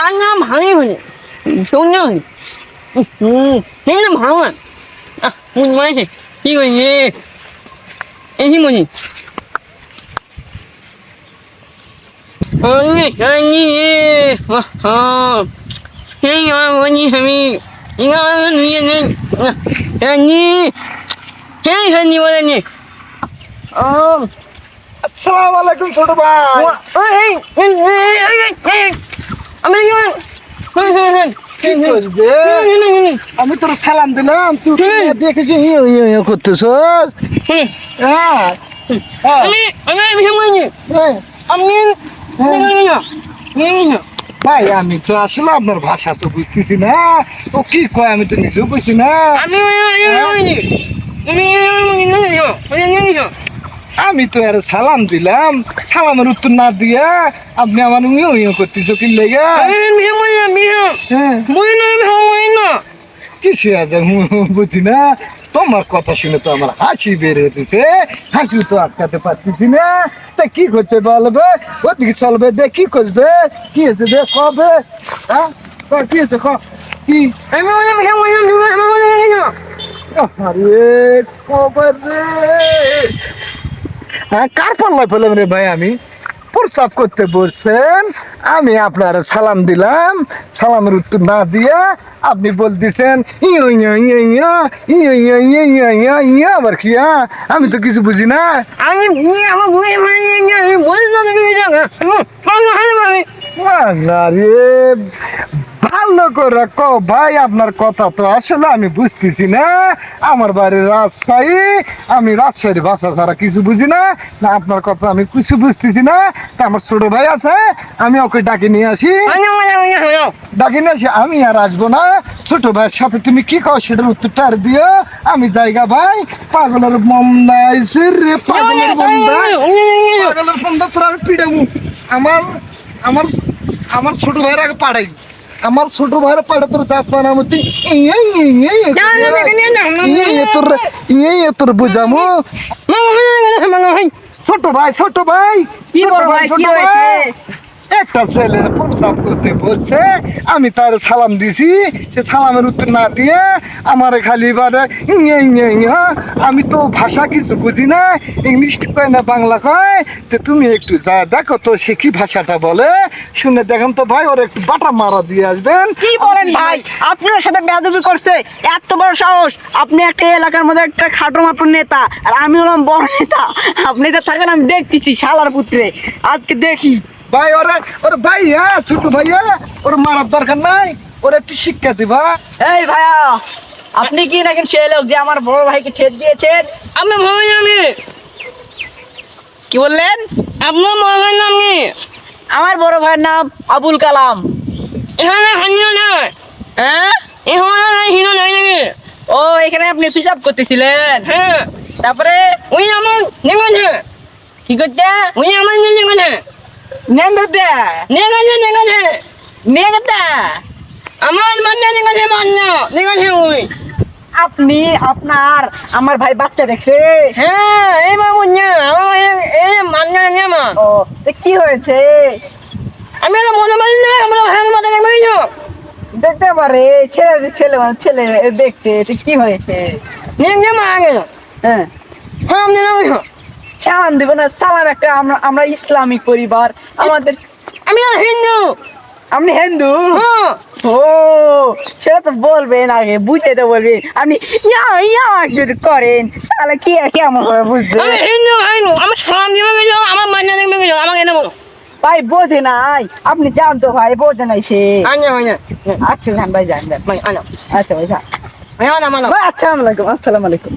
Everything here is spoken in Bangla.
俺家忙一会儿，收尿去。嗯，没那么忙啊。啊，没关系，一会儿你，安心不？你。我你想你，我好，先要我你什么？你看我努力的，啊，你，先想你我的你，啊。السلام عليكم شو تبغى؟ ايه আমি আমি আমি মনে হ্যাঁ। আমি আমি ভাই আমি তো আসলে আপনার ভাষা তো বুঝতেছি না। ও কি কয় আমি তো নিজেও বুঝি না। আমি আমি তো আর সালাম দিলাম। সালামের উত্তর না দিয়া আপনি আমার উইও উইও করতেছ কি লেগে? হ্যাঁ। কিছু আছে বুঝি না? তোমার কথা শুনে তো আমার হাসি বের হতেছে হাসি তো আটকাতে পারতেছি না। তা কি করছে বলবে? ওদিকে চলবে দে কি করবে? কি হয়েছে দে কবে? হ্যাঁ? ক, কি হয়েছে ক? কি আরে কবে রে? হ্যাঁ কার পাল্লায় পেলাম রে ভাই আমি প্রস্তাব করতে বলছেন আমি আপনার সালাম দিলাম সালামের উত্তর না দিয়ে আপনি বলতেছেন আবার কি আমি তো কিছু বুঝি না আমি রে ভালো করে ক ভাই আপনার কথা তো আসলে আমি বুঝতেছি না। আমার বাড়ি রাজশাহী আমি রাজশাহীর ভাষা ছাড়া কিছু বুঝি না। না আপনার কথা আমি কিছু বুঝতেছি না। তা আমার ছোট ভাই আছে আমি ওকে ডাকে নিয়ে আসি। ডাকে নিয়ে আসি আমি আর আসব না। ছোট ভাইয়ের সাথে তুমি কি কও সেটার উত্তরটা আর দিও। আমি জায়গা ভাই পাগলের মন্দা রে পাগলের মন্দা পাগলের মন্দা তোর আমি পিড়াবো আমার আমার আমার ছোট ভাইয়ের আগে পাড়াই আমার ছোট ভাইয়ের পাড়া তোর জাত পানামতি তোর ইয়ে তোর বুঝামো ছোট ভাই ছোট ভাই কি বড় ভাই, ছোট হয়েছে? একটা ছেলের প্রস্তাব করতে বলছে আমি তার সালাম দিছি। সে সালামের উত্তর না দিয়ে আমার খালি বারে ইয়ে ইয়ে ইয়ে। আমি তো ভাষা কিছু বুঝি না ইংলিশ কয় না বাংলা কয়। তো তুমি একটু যা দেখো তো সে কি ভাষাটা বলে। শুনে দেখেন তো ভাই ওর একটু বাটা মারা দিয়ে আসবেন। কি বলেন ভাই? আপনার সাথে বেয়াদবি করছে এত বড় সাহস। আপনি একটা এলাকার মধ্যে একটা খাটো মাত্র নেতা আর আমি হলাম বড় নেতা। আপনি তো থাকেন আমি দেখতেছি শালার পুত্রে। আজকে দেখি। ভাই ওরে ওরে ভাই হ্যাঁ ছোট ভাইয়া ওর মারার দরকার নাই ওর একটু শিক্ষা দিবা এই ভাইয়া আপনি কি নাকি সে লোক যে আমার বড় ভাইকে ঠেস দিয়েছেন? আমি ভয় আমি। কি বললেন? আপনার মহান নাম কি? আমার বড় ভাইয়ের নাম আবুল কালাম। এখানে হানিও নয় হ্যাঁ? এখানে হিরো নয় নাকি? ও এখানে আপনি পিসাব করতেছিলেন? হ্যাঁ। তারপরে? ওই আমার নেগেছে কি করতে? ওই আমার নেগেছে নেন নেংগতে নেংগনে নেংগনে নেংগতা আমার মান্য নেংগনে মান্য নেংগনে আপনি আপনার আমার ভাই বাচ্চা দেখছে। হ্যাঁ এই মামু এই মান্য নেমা ও কি হয়েছে? আমি তো মনে মানি না আমরা হ্যাঁ মনে দেখতে পারে ছেলে ছেলে ছেলে দেখছে কি হয়েছে? নিয়ে নিয়ে মা আগে। হ্যাঁ। হ্যাঁ আমি সালাম দিব না সালাম একটা আমরা আমরা ইসলামিক পরিবার আমাদের আমি তো হিন্দু। আপনি হিন্দু? হ্যাঁ। ও সেটা তো বলবেন আগে বুঝতে তো বলবেন। আপনি ইয়া ইয়া যদি করেন তাহলে কি কেমন হবে বুঝবে আমি হিন্দু হিন্দু। আমার সালাম দিবে গেছো আমার মান্না দেখবে গেছো আমাকে এনে বলো। ভাই বোঝে নাই। আপনি জানতো ভাই বোঝে নাই সে। আচ্ছা যান ভাই যান যান। ভাই আনা আচ্ছা ভাই যান। ভাই মানা ভাই আসসালামু আলাইকুম আসসালামু আলাইকুম।